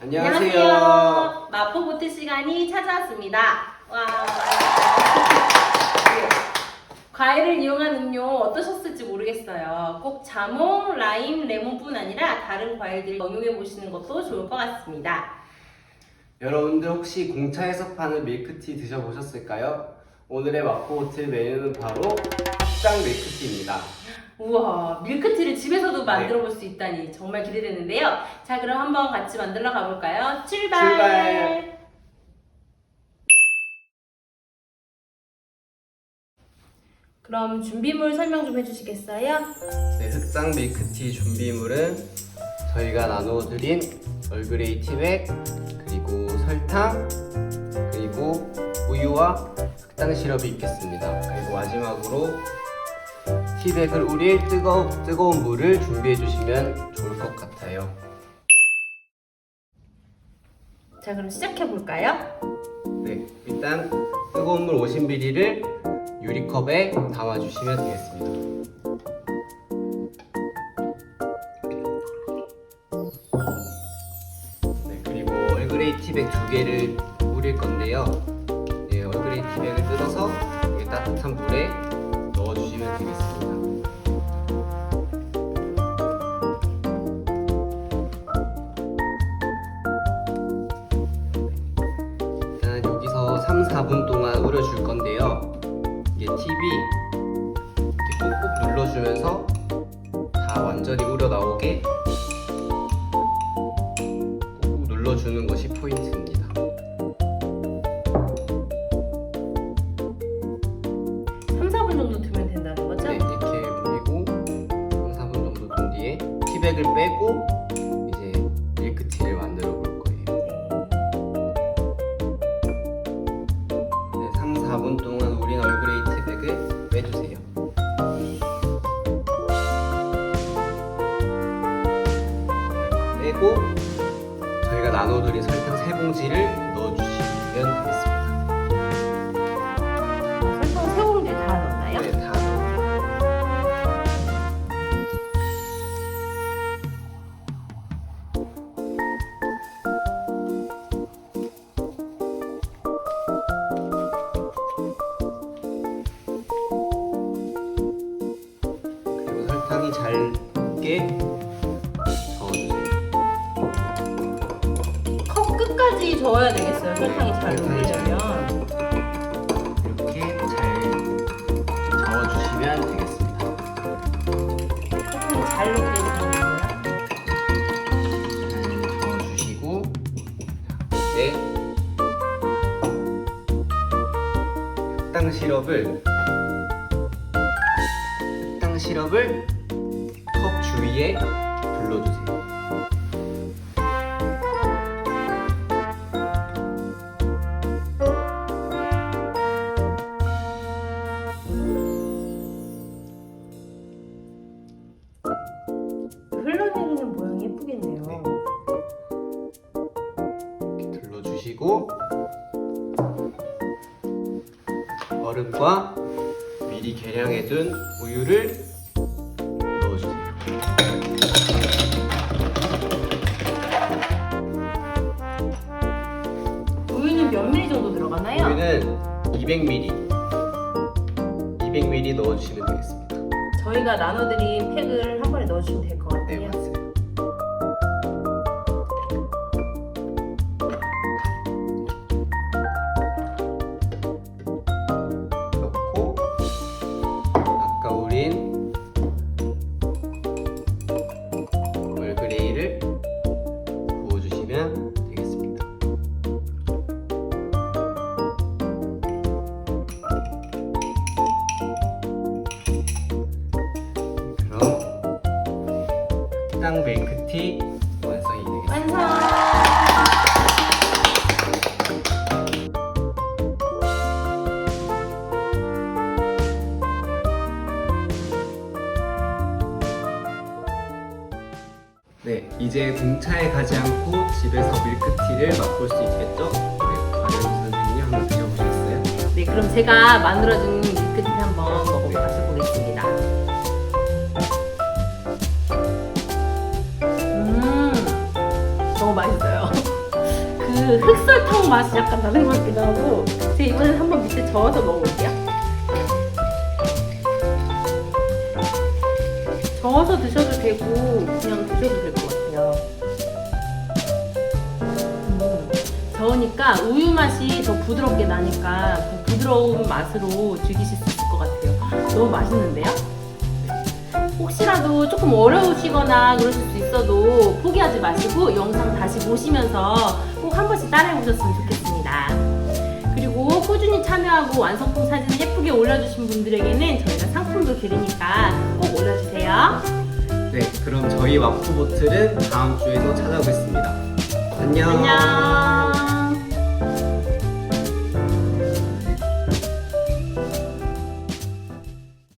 안녕하세요. 마포 보트 시간이 찾아왔습니다. 와. 과일을 이용한 음료 어떠셨을지 모르겠어요. 꼭 자몽, 라임, 레몬뿐 아니라 다른 과일들 응용해 보시는 것도 좋을 것 같습니다. 여러분들 혹시 공차에서 파는 밀크티 드셔보셨을까요? 오늘의 마포호텔 메뉴는 바로 흑당 밀크티입니다. 우와, 밀크티를 집에서도 네. 만들어 볼 수 있다니 정말 기대되는데요. 자, 그럼 한번 같이 만들러 가볼까요? 출발! 출발! 그럼 준비물 설명 좀 해주시겠어요? 네, 흑당 밀크티 준비물은 저희가 나눠드린 얼그레이 티백 설탕 그리고 우유와 흑당 시럽이 있겠습니다. 그리고 마지막으로 티백을 우릴 뜨거, 뜨거운 물을 준비해 주시면 좋을 것 같아요. 자, 그럼 시작해 볼까요? 네, 일단 뜨거운 물 50ml를 유리컵에 담아 주시면 되겠습니다. 티백 두 개를 우릴 건데요. 네, 얼그레이 티백을 뜯어서 따뜻한 물에 넣어주시면 되겠습니다. 일단 여기서 3, 4분 동안 우려줄 건데요. 이게 팁이 이렇게 꾹꾹 눌러주면서 다 완전히 우려 나오게 눌러주는 것이 포인트입니다. 삼, 4분 정도 두면 된다는 거죠? 네, 이렇게 우리고 3, 4분 정도 둔 뒤에 티백을 빼고 이제 밀크티를 만들어 볼 거예요. 네, 3, 4분 동안 저희가 나눠드린 설탕 세 봉지를 넣어주시면 되겠습니다. 설탕 세 봉지 다 넣나요? 네, 다 넣어요. 그리고 설탕이 잘게 저어야 되겠어요. 설탕이 잘 녹으려면. 이렇게 잘 저어주시면 되겠습니다. 설탕이 잘 녹게 해주는 거예요. 잘 저어주시고 이제 흑당 시럽을 흑당 시럽을 컵 주위에 둘러주세요. 둘러주시고 얼음과 미리 계량해둔 우유를 넣어주세요. 우유는 몇 미리 정도 들어가나요? 우유는 200ml 200ml 넣어주시면 되겠습니다. 저희가 나눠드린 팩을 한 번에 넣어주시면 될것네 같아요. 이제 공차에 가지 않고 집에서 밀크티를 맛볼 수 있겠죠? 네, 과연 그럼 제가 만들어준 밀크티 한번 먹어 마셔보겠습니다. 음, 너무 맛있어요. 그 흑설탕 맛이 약간 나는 것 같기도 하고, 제가 이번엔 한번 밑에 저어서 먹어볼게요. 저어서 드셔도 되고, 그냥 드셔도 될 것 같아요. 음, 저으니까 우유 맛이 더 부드럽게 나니까 더 부드러운 맛으로 즐기실 수 있을 것 같아요. 너무 맛있는데요? 혹시라도 조금 어려우시거나 그러실 수 있어도 포기하지 마시고 영상 다시 보시면서 꼭 한 번씩 따라해 보셨으면 좋겠습니다. 그리고 꾸준히 참여하고 완성품 사진을 예쁘게 올려주신 분들에게는 저희가 상품도 드리니까 꼭 올려주세요. 네, 그럼 저희 와프 보틀은 다음 주에도 찾아오겠습니다. 안녕. 안녕.